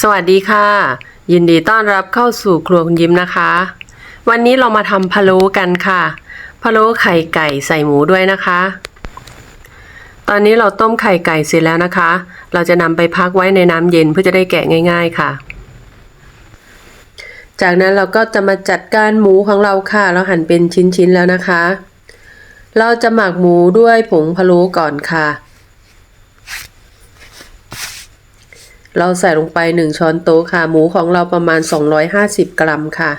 สวัสดีค่ะ ยินดีต้อนรับเข้าสู่ครัวคุณยิ้มนะคะ วันนี้เรามาทำพะโล้กันค่ะพะโล้ไข่ไก่ใส่หมูด้วยนะคะ ตอนนี้เราต้มไข่ไก่เสร็จแล้วนะคะ เราจะนำไปพักไว้ในน้ำเย็นเพื่อจะได้แกะง่าย ๆ ค่ะ จากนั้นเราก็จะมาจัดการหมูของเราค่ะ เราหั่นเป็นชิ้นๆแล้วนะคะ เราจะหมักหมูด้วยผงพะโล้ก่อนค่ะ เราใส่ลงไปหนึ่งช้อนโต๊ะค่ะ หมูของเราประมาณ 250 กรัมค่ะ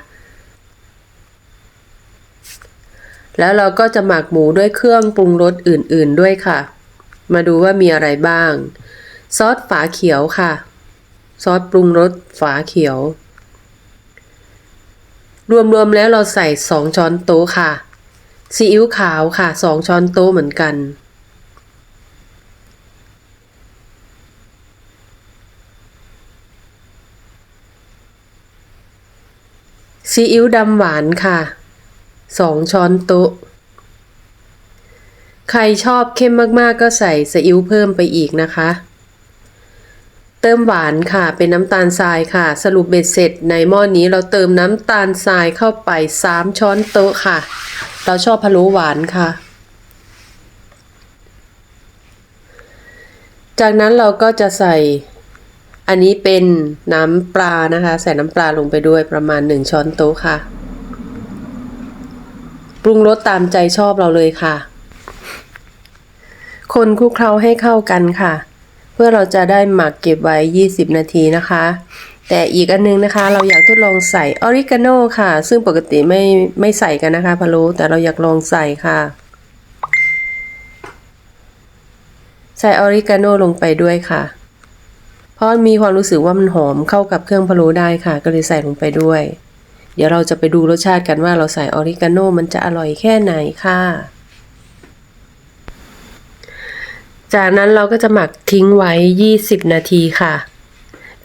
แล้วเราก็จะหมักหมูด้วยเครื่องปรุงรสอื่นๆด้วยค่ะ มาดูว่ามีอะไรบ้าง ซอสฝาเขียวค่ะ ซอสปรุงรสฝาเขียว รวมๆแล้วเราใส่ 2 ช้อนโต๊ะค่ะซีอิ๊วขาวค่ะ 2 ช้อนโต๊ะเหมือนกัน ซีอิ๊วดำหวานค่ะสองช้อนโต๊ะ ใครชอบเข้มมากๆก็ใส่ซีอิ๊วเพิ่มไปอีกนะคะ เติมหวานค่ะ เป็นน้ำตาลทรายค่ะ สรุปเบ็ดเสร็จในหม้อนนี้เราเติมน้ำตาลทรายเข้าไป 3 ช้อนโต๊ะค่ะ เราชอบพะโล้หวานค่ะ จากนั้นเราก็จะใส่ อันนี้เป็นน้ำปลานะคะ ใส่น้ำปลาลงไปด้วยประมาณ 1 ช้อนโต๊ะค่ะ ปรุงรสตามใจชอบเราเลยค่ะ คนคลุกเคล้าให้เข้ากันค่ะ เพื่อเราจะได้หมักเก็บไว้ 20 นาทีนะคะ แต่อีกอันนึงนะคะ เราอยากทดลองใส่ออริกาโนค่ะ ซึ่งปกติไม่ไม่ใส่กันนะคะพะโล้แต่เราอยากลองใส่ค่ะ ใส่ออริกาโนลงไปด้วยค่ะ เพราะมีความรู้สึกว่ามันหอมเข้ากับเครื่องพะโล้ได้ค่ะ ก็เลยใส่ลงไปด้วย เดี๋ยวเราจะไปดูรสชาติกันว่าเราใส่ออริกาโนมันจะอร่อยแค่ไหนค่ะจากนั้นเราก็จะหมักทิ้งไว้ 20 นาทีค่ะ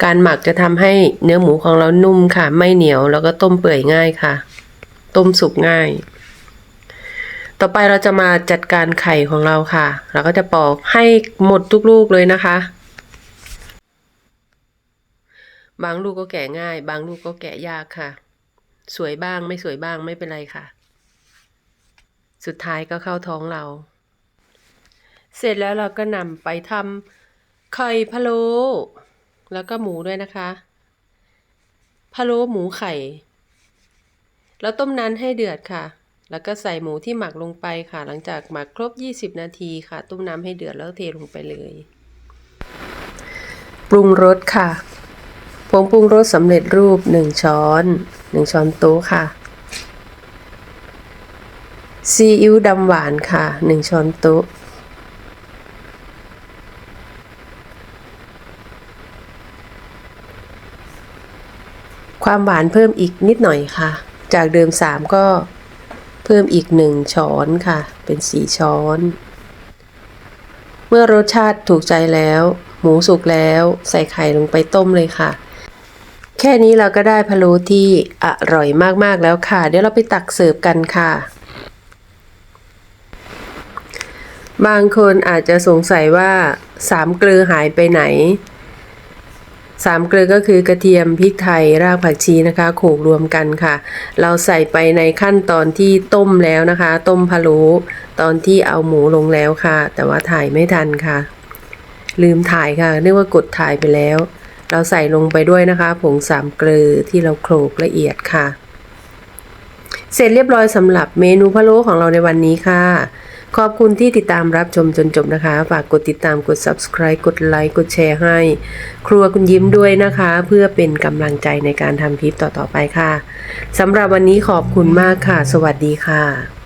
การหมักจะทำให้เนื้อหมูของเรานุ่มค่ะ ไม่เหนียวแล้วก็ต้มเปื่อยง่ายค่ะ ต้มสุกง่าย ต่อไปเราจะมาจัดการไข่ของเราค่ะ เราก็จะปอกให้หมดทุกลูกเลยนะคะ บางลูกก็แกะง่าย บางลูกก็แกะยากค่ะ สวยบ้างไม่สวยบ้างไม่เป็นไรค่ะ สุดท้ายก็เข้าท้องเรา เสร็จแล้วเราก็นำไปทำไข่พะโล้แล้วก็หมูด้วยนะคะพะโล้หมูไข่ แล้วต้มน้ำให้เดือดค่ะ แล้วก็ใส่หมูที่หมักลงไปค่ะ หลังจากหมักครบ 20 นาทีค่ะ ต้มน้ำให้เดือดแล้วเทลงไปเลย ปรุงรสค่ะ งปรุงรสสำเร็จรูป 1 ช้อน 1 ช้อนโต๊ะค่ะ ซีอิ๊วดำหวานค่ะ 1 ช้อนโต๊ะ ความหวานเพิ่มอีกนิดหน่อยค่ะ จากเดิม 3 ก็เพิ่มอีก 1 ช้อนค่ะ เป็น 4 ช้อน เมื่อรสชาติถูกใจแล้ว หมูสุกแล้ว ใส่ไข่ลงไปต้มเลยค่ะ ค่นี้เราก็ได้พะโล้ที่อร่อยมากๆแล้วค่ะ เดี๋ยวเราไปตักเสิร์ฟกันค่ะ บางคนอาจจะสงสัยว่าสามเกลือหายไปไหนสามเกลือก็คือกระเทียมพริกไทยรากผักชีนะคะ โขลกรวมกันค่ะ เราใส่ไปในขั้นตอนที่ต้มแล้วนะคะ ต้มพะโล้ตอนที่เอาหมูลงแล้วค่ะ แต่ว่าถ่ายไม่ทันค่ะ ลืมถ่ายค่ะเรียกว่ากดถ่ายไปแล้ว เราใส่ลงไปด้วยนะคะผงสามเกลือที่เราโขลกละเอียดค่ะ เสร็จเรียบร้อยสำหรับเมนูพะโล้ของเราในวันนี้ค่ะ ขอบคุณที่ติดตามรับชมจนจบนะคะ ฝากกดติดตามกด subscribe กดไลค์กดแชร์ให้ ครัวคุณยิ้มด้วยนะคะ เพื่อเป็นกำลังใจในการทำคลิปต่อๆไปค่ะสำหรับวันนี้ขอบคุณมากค่ะ สวัสดีค่ะ